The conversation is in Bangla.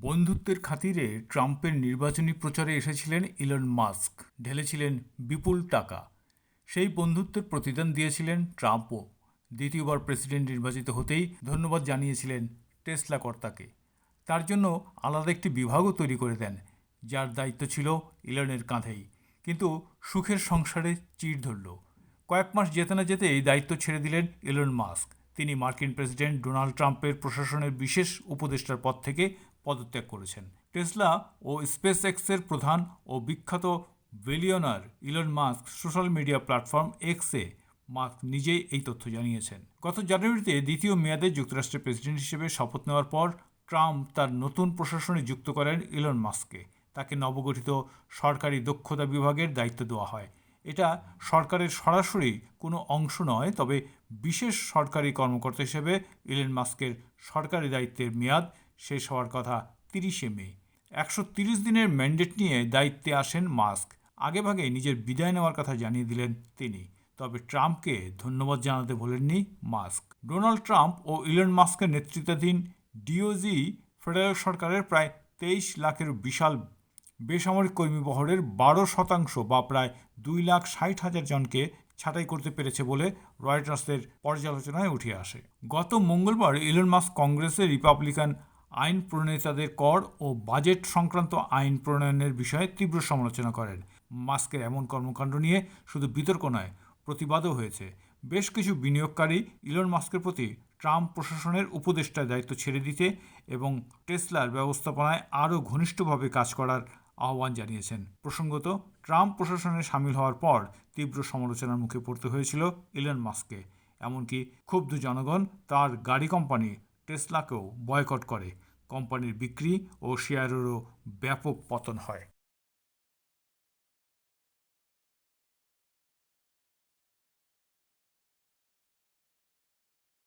বন্ধুত্বের খাতিরে ট্রাম্পের নির্বাচনী প্রচারে এসেছিলেন ইলন মাস্ক। ঢেলেছিলেন বিপুল টাকা। সেই বন্ধুত্বের প্রতিদান দিয়েছিলেন ট্রাম্পও। দ্বিতীয়বার প্রেসিডেন্ট নির্বাচিত হতেই ধন্যবাদ জানিয়েছিলেন টেসলা কর্তাকে। তার জন্য আলাদা একটি বিভাগও তৈরি করে দেন, যার দায়িত্ব ছিল ইলনের কাঁধেই। কিন্তু সুখের সংসারে চিড় ধরল। কয়েক মাস যেতে না যেতে এই দায়িত্ব ছেড়ে দিলেন ইলন মাস্ক। তিনি মার্কিন প্রেসিডেন্ট ডোনাল্ড ট্রাম্পের প্রশাসনের বিশেষ উপদেষ্টার পদ থেকে পদত্যাগ করেছেন। টেসলা ও স্পেস এক্সের প্রধান ও বিখ্যাত billionaire Elon Musk social media platform এক্সে মাস্ক নিজেই এই তথ্য জানিয়েছেন। গত জানুয়ারিতে দ্বিতীয় মেয়াদে যুক্তরাষ্ট্রের প্রেসিডেন্ট হিসেবে শপথ নেওয়ার পর ট্রাম্প তার নতুন প্রশাসনে যুক্ত করেন ইলন মাস্ককে। তাকে নবগঠিত সরকারি দক্ষতা বিভাগের দায়িত্ব দেওয়া হয়। এটা সরকারের সরাসরি কোনো অংশ নয়, তবে বিশেষ সরকারি কর্মকর্তা হিসেবে ইলেন মাস্কের সরকারি দায়িত্বের মেয়াদ শেষ হওয়ার কথা তিরিশে মে। একশো তিরিশ দিনের ম্যান্ডেট নিয়ে দায়িত্বে আসেন মাস্ক আগেভাগে নিজের বিদায় নেওয়ার কথা জানিয়ে দিলেন তিনি। তবে ট্রাম্পকে ধন্যবাদ জানাতে ভোলেননি মাস্ক ডোনাল্ড ট্রাম্প ও ইলন মাস্কের নেতৃত্বাধীন ডিওজি ফেডারেল সরকারের প্রায় তেইশ লাখের বিশাল বেসামরিক কর্মী বহরের বারো শতাংশ বা প্রায় দুই লাখ ষাট হাজার জনকে ছাঁটাই করতে পেরেছে বলে রয়টার্সের পর্যালোচনায় উঠে আসে। গত মঙ্গলবার ইলন মাস্ক কংগ্রেসের রিপাবলিকান আইন প্রণেতাদের কর ও বাজেট সংক্রান্ত আইন প্রণয়নের বিষয়ে তীব্র সমালোচনা করেন। মাস্কের এমন কর্মকাণ্ড নিয়ে শুধু বিতর্ক নয়, প্রতিবাদও হয়েছে। বেশ কিছু বিনিয়োগকারী ইলন মাস্কের প্রতি ট্রাম্প প্রশাসনের উপদেষ্টার দায়িত্ব ছেড়ে দিতে এবং টেসলার ব্যবস্থাপনায় আরও ঘনিষ্ঠভাবে কাজ করার আহ্বান জানিয়েছেন। প্রসঙ্গত, ট্রাম্প প্রশাসনে সামিল হওয়ার পর তীব্র সমালোচনার মুখে পড়তে হয়েছিল ইলন মাস্ককে। এমনকি ক্ষুব্ধ জনগণ তার গাড়ি কোম্পানি টেসলাকেও বয়কট করে। কোম্পানির বিক্রি ও শেয়ারেরও ব্যাপক পতন হয়।